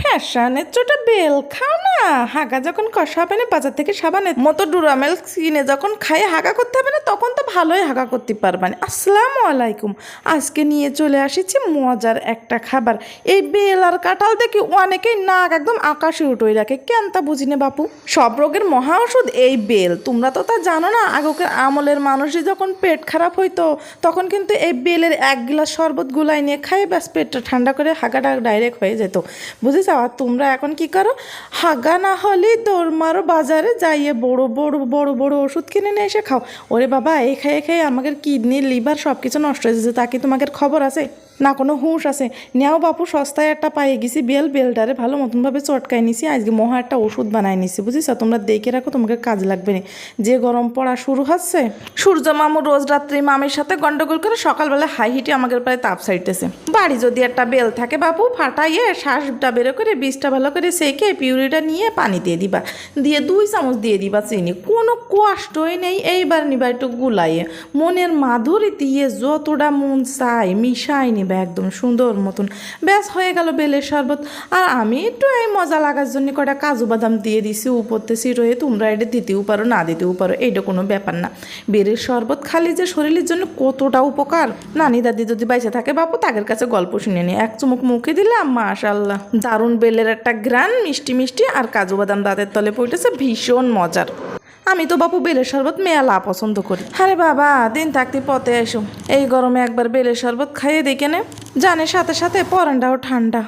ফ্যাশনের চোটা বেল খাও না। হাগা যখন কষা হবে না, বাজার থেকে সাবানের মতো ডুরামেল কিনে যখন খাইয়ে হাগা করতে হবে না, তখন ভালোই হাগা করতে পারবানি। আসসালামু আলাইকুম। আজকে নিয়ে চলে আসেছি মজার একটা খাবার। এই বেল আর কাঁঠাল দেখি অনেকেই নাক একদম আকাশে উঠোই রাখে। কেন তা বুঝি না বাপু? সব রোগের মহা ওষুধ এই বেল। তোমরা তো তা জানো না, আগেকার আমলের মানুষই যখন পেট খারাপ হইতো, তখন কিন্তু এই বেলের এক গ্লাস শরবত গুলাই নিয়ে খাই ব্যাস পেটটা ঠান্ডা করে হাগাটা ডাইরেক্ট হয়ে যেত। বুঝেছ? আর তোমরা এখন কি করো? হাগা না হলে দৌড় মারো বাজারে যাইয়ে বড় বড় বড় বড় ওষুধ কিনে নিয়ে এসে খাও। ওরে বাবা, এই খেয়ে খেয়ে আমাদের কিডনি লিভার সব কিছু নষ্ট হয়ে যাচ্ছে। তা কি তোমাদের খবর আছে? না, কোনো হুঁশ আছে। নেও বাপু সস্তায় একটা পাইয়ে গেছি, বেল বেলটারে ভালো মতনভাবে চটকাই নিছি, আজকে মহা একটা ওষুধ বানাই নিছি বুঝিস তোমরা দেখে রাখো, তোমাকে কাজ লাগবে না। যে গরম পড়া শুরু হচ্ছে, সূর্য মামু রোজ রাত্রি মামের সাথে গন্ডগোল করে সকালবেলা হাই হিটে আমাদের প্রায় তাপ সাইটেছে বাড়ি যদি একটা বেল থাকে বাপু, ফাটাইয়ে শ্বাসটা বেরো করে বীজটা ভালো করে সেকে পিউরিটা নিয়ে পানি দিয়ে দিবা। দিয়ে দুই চামচ দিয়ে দিবা চিনি। কোনো কষ্টই নেই এইবার নিবা একটু গুলাইয়ে। মনের মাধুরী দিয়ে যতটা মন চাই মিশাই নিবা একদম সুন্দর মতন। ব্যাস, হয়ে গেল বেলের শরবত। আর আমি একটু এই মজা লাগার জন্য কটা কাজু বাদাম দিয়ে দিছি উপরতে রয়ে, তোমরা এটা দিতেও পারো, না দিতেও পারো এইটা কোনো ব্যাপার না। বেলের শরবত খালি যে শরীরের জন্য কতটা উপকার, নানি দাদি যদি বাইসে থাকে, বাপু তাদের কাছে গল্প শুনে নিয়ে এক চুমুক মুখে দিলাম মাশাল্লাহ দারুণ বেলের একটা গ্রান মিষ্টি মিষ্টি, আর কাজু বাদাম দাঁতের তলে পড়তেছে, ভীষণ মজার। আমি তো বাপু বেলের শরবত মেয়ালা পছন্দ করি। আরে বাবা, দিন থাকতে পথে এসো। এই গরমে একবার বেলের শরবত খাইয়ে দেখে নে। জানে সাথে সাথে পরানটাও ঠান্ডা।